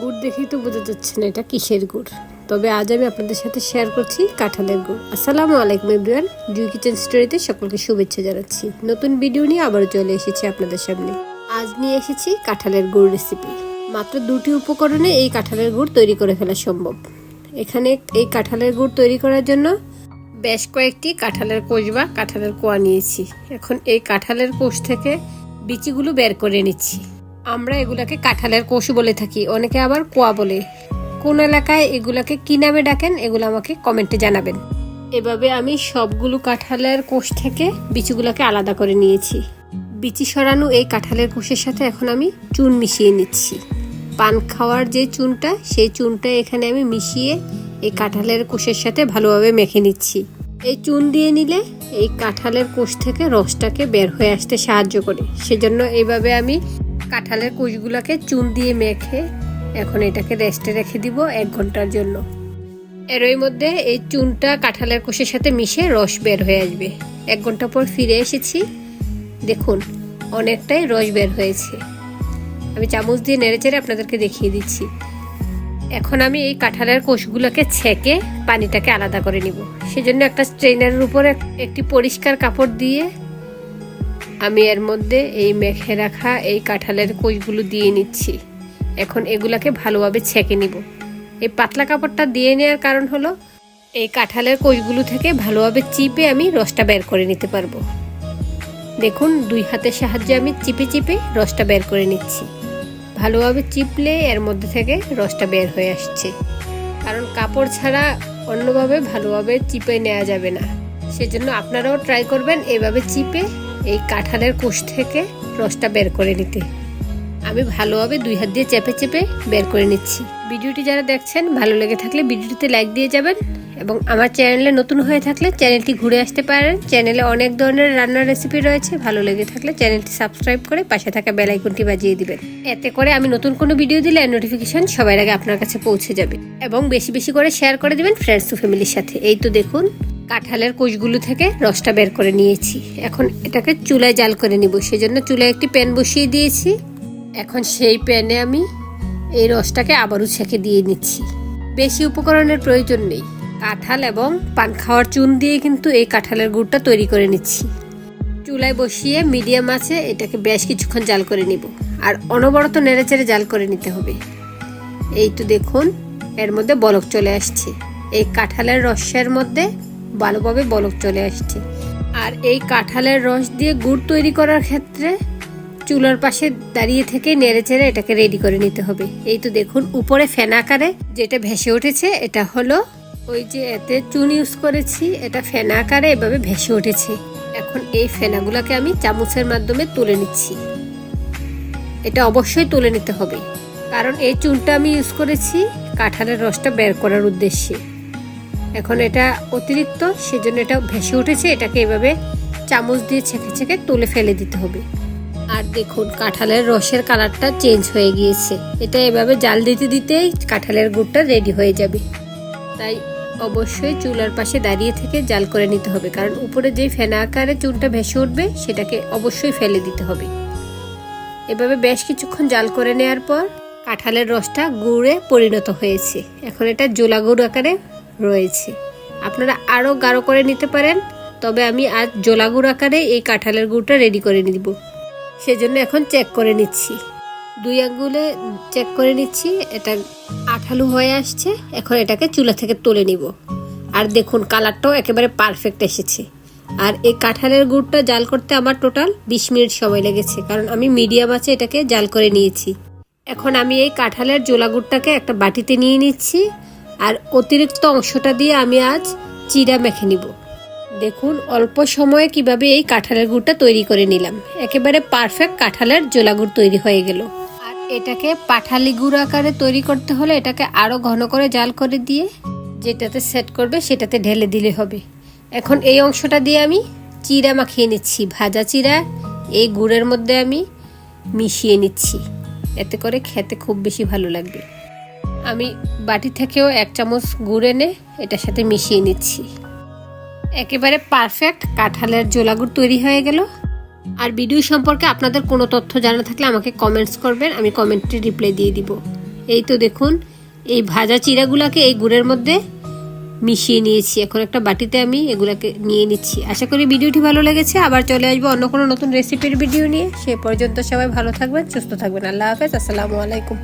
গুড় দেখেই তো বোঝা যাচ্ছে না এটা কিসের গুড়। তবে আজ আমি আপনাদের সাথে শেয়ার করছি কাঁঠালের গুড়। আসসালামু আলাইকুম এভরিওয়ান ডিউ কিচেন স্টোরিতে সকলকে শুভেচ্ছা জানাচ্ছি। নতুন ভিডিও নিয়ে আবারও চলে এসেছি আপনাদের সামনে। আজ নিয়ে এসেছি কাঁঠালের গুড় রেসিপি মাত্র দুটি উপকরণে এই কাঁঠালের গুড় তৈরি করে ফেলা সম্ভব। এখানে এই কাঁঠালের গুড় তৈরি করার জন্য বেশ কয়েকটি কাঁঠালের কোষ বা কাঁঠালের কোয়া নিয়েছি। এখন এই কাঁঠালের কোষ থেকে বিচিগুলো বের করে নিচ্ছি। আমরা এগুলাকে কাঁঠালের কোষ বলে থাকি, অনেকে আবার কোয়া বলে। কোন এলাকায় এগুলাকে কি নামে ডাকেন, এগুলো আমাকে কমেন্টে জানাবেন। এভাবে আমি সবগুলো কাঁঠালের কোষ থেকে বিচিগুলোকে আলাদা করে নিয়েছি। বিচি সরানো এই কাঁঠালের কোষের সাথে এখন আমি চুন মিশিয়ে নিচ্ছি। পান খাওয়ার যে চুনটা, সেই চুনটা এখানে আমি মিশিয়ে এই কাঁঠালের কোষের সাথে ভালোভাবে মেখে নিচ্ছি। এই চুন দিয়ে নিলে এই কাঁঠালের কোষ থেকে রসটাকে বের হয়ে আসতে সাহায্য করে। সেজন্য এইভাবে আমি কাঁঠালের কোষগুলোকে চুন দিয়ে মেখে এখন এটাকে রেস্টে রেখে দিব এক ঘণ্টার জন্য। এরই মধ্যে এই চুনটা কাঁঠালের কোষের সাথে মিশে রস বের হয়ে আসবে। এক ঘণ্টা পর ফিরে এসেছি। দেখুন, অনেকটাই রস বের হয়েছে। আমি চামচ দিয়ে নেড়েচেড়ে আপনাদেরকে দেখিয়ে দিচ্ছি। এখন আমি এই কাঁঠালের কোষগুলোকে ছেঁকে পানিটাকে আলাদা করে নিব। সেজন্য একটা স্ট্রেনারের উপরে একটি পরিষ্কার কাপড় দিয়ে আমি এর মধ্যে এই মেখে রাখা এই কাঁঠালের কোষগুলো দিয়ে নিচ্ছি। এখন এগুলাকে ভালোভাবে ছেঁকে নিব। এই পাতলা কাপড়টা দিয়ে নেওয়ার কারণ হলো, এই কাঁঠালের কোষগুলো থেকে ভালোভাবে চিপে আমি রসটা বের করে নিতে পারব। দেখুন, দুই হাতের সাহায্যে আমি চিপে চিপে রসটা বের করে নিচ্ছি। ভালোভাবে চিপলে এর মধ্যে থেকে রসটা বের হয়ে আসছে। কারণ কাপড় ছাড়া অন্যভাবে ভালোভাবে চিপে নেওয়া যাবে না। সেজন্য আপনারাও ট্রাই করবেন এভাবে চিপে এই কাঁঠালের কোষ থেকে রসটা বের করে নিতে। আমি ভালোভাবে দুই হাত দিয়ে চেপে চেপে বের করে নিচ্ছি। ভিডিওটি যারা দেখছেন, ভালো লেগে থাকলে ভিডিওটিতে লাইক দিয়ে যাবেন এবং আমার চ্যানেলে নতুন হয়ে থাকলে চ্যানেলটি ঘুরে আসতে পারেন। চ্যানেলে অনেক ধরনের রান্নার রেসিপি রয়েছে। ভালো লেগে থাকলে চ্যানেলটি সাবস্ক্রাইব করে পাশে থাকা বেল আইকনটি বাজিয়ে দিবেন। এতে করে আমি নতুন কোনো ভিডিও দিলে নোটিফিকেশন সবার আগে আপনার কাছে পৌঁছে যাবে। এবং বেশি বেশি করে শেয়ার করে দিবেন ফ্রেন্ডস ও ফ্যামিলির সাথে। এই তো দেখুন কাঁঠালের কোষগুলো থেকে রসটা বের করে নিয়েছি। এখন এটাকে চুলায় জাল করে নিব। সেজন্য চুলায় একটি প্যান বসিয়ে দিয়েছি। এখন সেই প্যানে আমি এই রসটাকে আবারও ছেঁকে দিয়ে নিচ্ছি। বেশি উপকরণের প্রয়োজন নেই। কাঁঠাল এবং পান খাওয়ার চুন দিয়ে কিন্তু এই কাঁঠালের গুড়টা তৈরি করে নিচ্ছি। চুলায় বসিয়ে মিডিয়াম আছে, এটাকে বেশ কিছুক্ষণ জাল করে নিব। আর অনবরত নেড়েচেড়ে জাল করে নিতে হবে। এই তো দেখুন, এর মধ্যে বলক চলে আসছে। এই কাঁঠালের রসের মধ্যে ভালোভাবে বলক চলে আসছে। আর এই কাঁঠালের রস দিয়ে গুড় তৈরি করার ক্ষেত্রে চুলার পাশে দাঁড়িয়ে থেকে নেড়ে চেড়ে এটাকে রেডি করে নিতে হবে। এই তো দেখুন, উপরে ফেন আকারে যেটা ভেসে উঠেছে, এটা হলো ওই যে এতে চুন ইউজ করেছি, এটা ফেনা আকারে এভাবে ভেসে উঠেছে। এখন এই ফেনাগুলোকে আমি চামচের মাধ্যমে তুলে নিচ্ছি। এটা অবশ্যই তুলে নিতে হবে। কারণ এই চুনটা আমি ইউজ করেছি কাঁঠালের রসটা বের করার উদ্দেশ্যে। এখন এটা অতিরিক্ত, সেজন্য এটা ভেসে উঠেছে। এটাকে এভাবে চামচ দিয়ে ছেঁকে ছেঁকে তুলে ফেলে দিতে হবে। আর দেখুন, কাঁঠালের রসের কালারটা চেঞ্জ হয়ে গিয়েছে। এটা এভাবে জাল দিতে দিতেই কাঁঠালের গুড়টা রেডি হয়ে যাবে। তাই অবশ্যই চুলার পাশে দাঁড়িয়ে থেকে জাল করে নিতে হবে। কারণ উপরে যে ফেনা আকারে চুনটা ভেসে উঠবে, সেটাকে অবশ্যই ফেলে দিতে হবে। এভাবে বেশ কিছুক্ষণ জাল করে নেওয়ার পর কাঁঠালের রসটা গুড়ে পরিণত হয়েছে। এখন এটা জোলা গুড় আকারে রয়েছে। আপনারা আরও গাঢ় করে নিতে পারেন, তবে আমি আজ জোলা গুড় আকারে এই কাঁঠালের গুড়টা রেডি করে নিব। সেজন্য এখন চেক করে নিচ্ছি। দুই আঙ্গুলে চেক করে নিচ্ছি, এটা আঠালো হয়ে আসছে, এখন এটাকে চুলা থেকে তুলে নিব। আর দেখুন কালারটাও একেবারে পারফেক্ট এসেছে। আর এই কাঁঠালের গুড়টা জাল করতে আমার টোটাল বিশ মিনিট সময় লেগেছে, কারণ আমি মিডিয়াম আছে এটাকে জাল করে নিয়েছি। এখন আমি এই কাঁঠালের জোলা গুড়টাকে একটা বাটিতে নিয়ে নিচ্ছি। আর অতিরিক্ত অংশটা দিয়ে আমি আজ চিরা মেখে নিব। দেখুন, অল্প সময়ে কীভাবে এই কাঁঠালের গুড়টা তৈরি করে নিলাম। একেবারে পারফেক্ট কাঁঠালের জোলা গুড় তৈরি হয়ে গেল। আর এটাকে পাঠালি গুড় আকারে তৈরি করতে হলে এটাকে আরও ঘন করে জাল করে দিয়ে যেটাতে সেট করবে সেটাতে ঢেলে দিলে হবে। এখন এই অংশটা দিয়ে আমি চিরা মাখিয়ে নিচ্ছি। ভাজা চিরা এই গুড়ের মধ্যে আমি মিশিয়ে নিচ্ছি। এতে করে খেতে খুব বেশি ভালো লাগবে। আমি বাটি থেকেও এক চামচ গুড় এনে এটার সাথে মিশিয়ে নিচ্ছি। একেবারে পারফেক্ট কাঁঠালের জোলাগুড় তৈরি হয়ে গেল। আর ভিডিও সম্পর্কে আপনাদের কোনো তথ্য জানা থাকলে আমাকে কমেন্টস করবেন, আমি কমেন্টে রিপ্লাই দিয়ে দিব। এই তো দেখুন, এই ভাজা চিড়াগুলাকে এই গুড়ের মধ্যে মিশিয়ে নিয়েছি। এখন একটা বাটিতে আমি এগুলাকে নিয়ে নিচ্ছি। আশা করি ভিডিওটি ভালো লেগেছে। আবার চলে আসব অন্য কোনো নতুন রেসিপির ভিডিও নিয়ে। সে পর্যন্ত সবাই ভালো থাকবেন, সুস্থ থাকবেন। আল্লাহ হাফেজ, আসসালামু আলাইকুম।